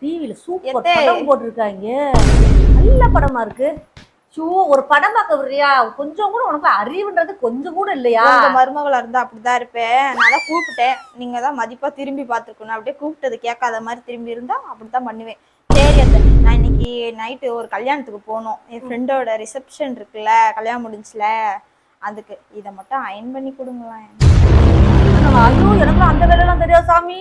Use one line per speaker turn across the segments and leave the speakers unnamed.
டிவில சூப்பர். படம் போட்டிருக்காங்க. நல்ல படமா இருக்கு. ஷூ ஒரு படம் பார்க்க விடுறியா கொஞ்சம் கூட உனக்கு அறிவுன்றது கொஞ்சம் கூட இல்லையா?
உங்க மருமகளா இருந்தா அப்படிதான் இருப்பேன். நான் தான் கூப்பிட்டேன். நீங்க தான் மதிப்பா திரும்பி பார்த்துருக்கணும். அப்படியே கூப்பிட்டது கேட்காத மாதிரி திரும்பி இருந்தா அப்படித்தான் பண்ணுவேன். சரி அத்தை. நான் இன்னைக்கு நைட்டு ஒரு கல்யாணத்துக்கு போகணும் என் ஃப்ரெண்டோட ரிசப்ஷன் இருக்குல்ல கல்யாணம் முடிஞ்சுல. அதுக்கு இதை மட்டும் அயன் பண்ணி கொடுங்களேன்.
ஐயோ எனக்கு அந்த வேலையெல்லாம் தெரியாது சாமி.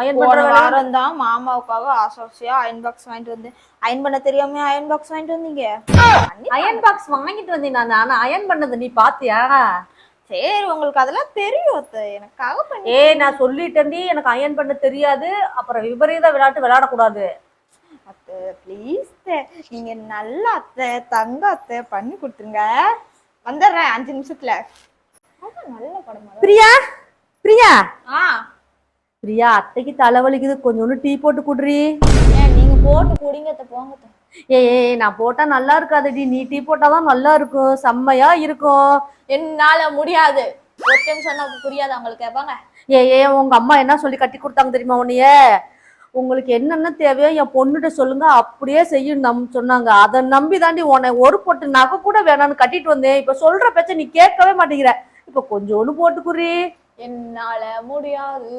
அயன் பண்ற
வாரம் தான் மாமாவுக்காக ஆசோசியா அயன் பாக்ஸ் வாங்கிட்டு வந்து அயன் பண்ண தெரியாம அயன் பாக்ஸ் வாங்கிட்டு வந்தீங்க?
அயன் பாக்ஸ் வாங்கிட்டு வந்தேன் நான் ஆனா அயன் பண்ணது நீ பாத்தியா?
சரி உங்களுக்கு அதெல்லாம் தெரியும் எனக்காக பண்ணி
ஏய் நான் சொல்லிட்டேன்டி எனக்கு அயன் பண்ண தெரியாது. அப்புறம் விபரீத விளையாட்டு விளையாடக்கூடாது.
அத்தை ப்ளீஸ் நீங்க நல்ல அத்தை தங்க அத்தை. பண்ணி கொடுத்துருங்க. வந்துடுறேன் அஞ்சு நிமிஷத்துல. நல்ல படமா
பிரியா? பிரியா அத்தைக்கு தலைவலிக்குது கொஞ்சோண்டு டீ போட்டு குடுறி.
நீங்க போட்டு குடிங்க போங்க
ஏய், நான் போட்டா நல்லா இருக்காதுடி. நீ டீ போட்டாதான் நல்லா இருக்கும். செம்மையா இருக்கும்.
என்னால முடியாது. ஒரு டைம் சொன்னா புரியாது? அவங்களுக்கு கேட்பாங்க
ஏ ஏ உங்க அம்மா என்ன சொல்லி கட்டி கொடுத்தாங்க தெரியுமா உன்னைய? உங்களுக்கு என்னென்ன தேவையோ என் பொண்ணுகிட்ட சொல்லுங்க. அப்படியே செய்யும் நம் சொன்னாங்க. அதை நம்பி தாண்டி உன்னை ஒரு பொட்டு நகை கூட வேணாம்னு கட்டிட்டு வந்தேன். இப்ப சொல்ற பேச்ச நீ கேட்கவே மாட்டேங்கிற. இப்ப கொஞ்சோண்டு போட்டுக்குறி
என்னால முடியாது.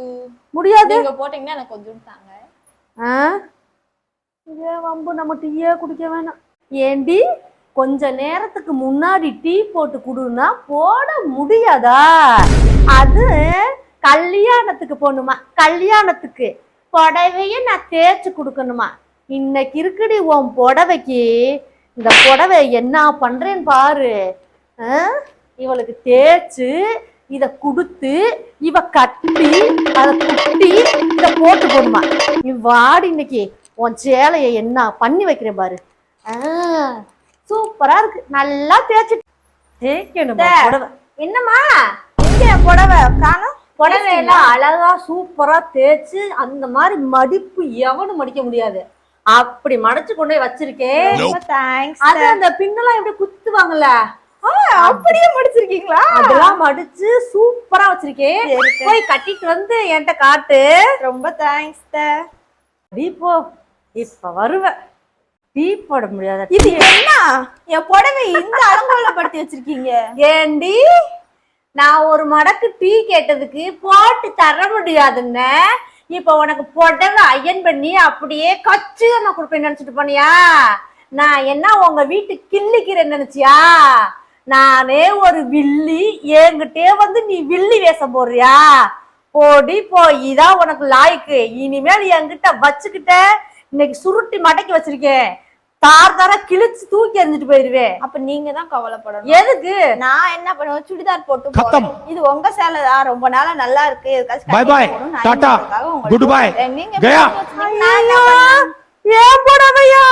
முடியாது?
நீங்க போட்டீங்கன்னா எனக்கு கொஞ்சம் தாங்க
ஆ? இதே வம்பு நம்ம டீயே குடிக்க வேணாம். ஏண்டி கொஞ்ச நேரத்துக்கு முன்னாடி டீ போட்டு குடுனா போட முடியாதா? அது கல்யாணத்துக்கு போகணுமா? கல்யாணத்துக்கு புடவைய நான் தேய்ச்சி கொடுக்கணுமா? இன்னைக்கு இருக்குடி உன் புடவைக்கு. இந்த புடவை என்ன பண்றேன்னு பாரு? இவளுக்கு தேய்ச்சு இத கொடுத்து இவ கட்டி அதை குட்டி இத போட்டு போடுமா. நீ வாடி இன்னைக்கு உன் சேலைய என்ன பண்ணி வைக்கிறேன் பாரு. ஆ, சூப்பரா இருக்கு. நல்லா தேய்ச்சி தேய்க்கணுமா. புடவை.
என்னம்மா? எங்க புடவை? காணும்.
புடவையெல்லாம் அழகா சூப்பரா தேய்ச்சு அந்த மாதிரி மடிப்பு எவனும் மடிக்க முடியாது. அப்படி மடிச்சு கொண்டு போய் வச்சிருக்கேன். அது அந்த பின்னெல்லாம் எப்படி குத்துவாங்கல்ல?
அப்படியே முடிச்சிருக்கீங்களா?
அதெல்லாம் மடிச்சு சூப்பரா வச்சிருக்கேன்.
சரி, சரி.
போய் கட்டிட்டு வந்து என்கிட்ட காட்டு.
ரொம்ப தேங்க்ஸ்
டீ போ இப்ப வருவேன் டீ போட முடியாத
இது என்ன? என் புடவை இந்த அலங்கோலப்படுத்தி வச்சிருக்கீங்க.
ஏண்டி? நான் ஒரு மடக்கு டீ கேட்டதுக்கு போட்டு தர முடியாதுன்னு. இப்ப உனக்கு புடவை அயன் பண்ணி அப்படியே கச்சு நான் கொடுப்பேன் நினைச்சிட்டு போனியா? நான் என்ன உங்க வீட்டு கிள்ளிக்கிறேன்னு நினைச்சியா? நானே ஒரு வில்லி என்கிட்டே வந்து நீ வில்லி வேஷம் போடுறியா போடி போ இதான் உனக்கு லாய்க்கு இனிமேல் என்கிட்ட வச்சுக்கிட்ட இன்னைக்கு சுருட்டி மடக்கி வச்சிருக்கேன் தார் தாரா கிழிச்சு தூக்கி எறிஞ்சிட்டு போயிருவேன்
அப்ப நீங்க தான் கவலைப்படணும்
எதுக்கு
நான் என்ன பண்ணுவேன் சுடிதார் போட்டு. போறேன். இது உங்க சேலை தான் ரொம்ப நாளா நல்லா இருக்கு
bye.
போடணும்னு நான்
டாடா. Goodbye.
போட்டேன். நீங்க
ஏன் புடவையா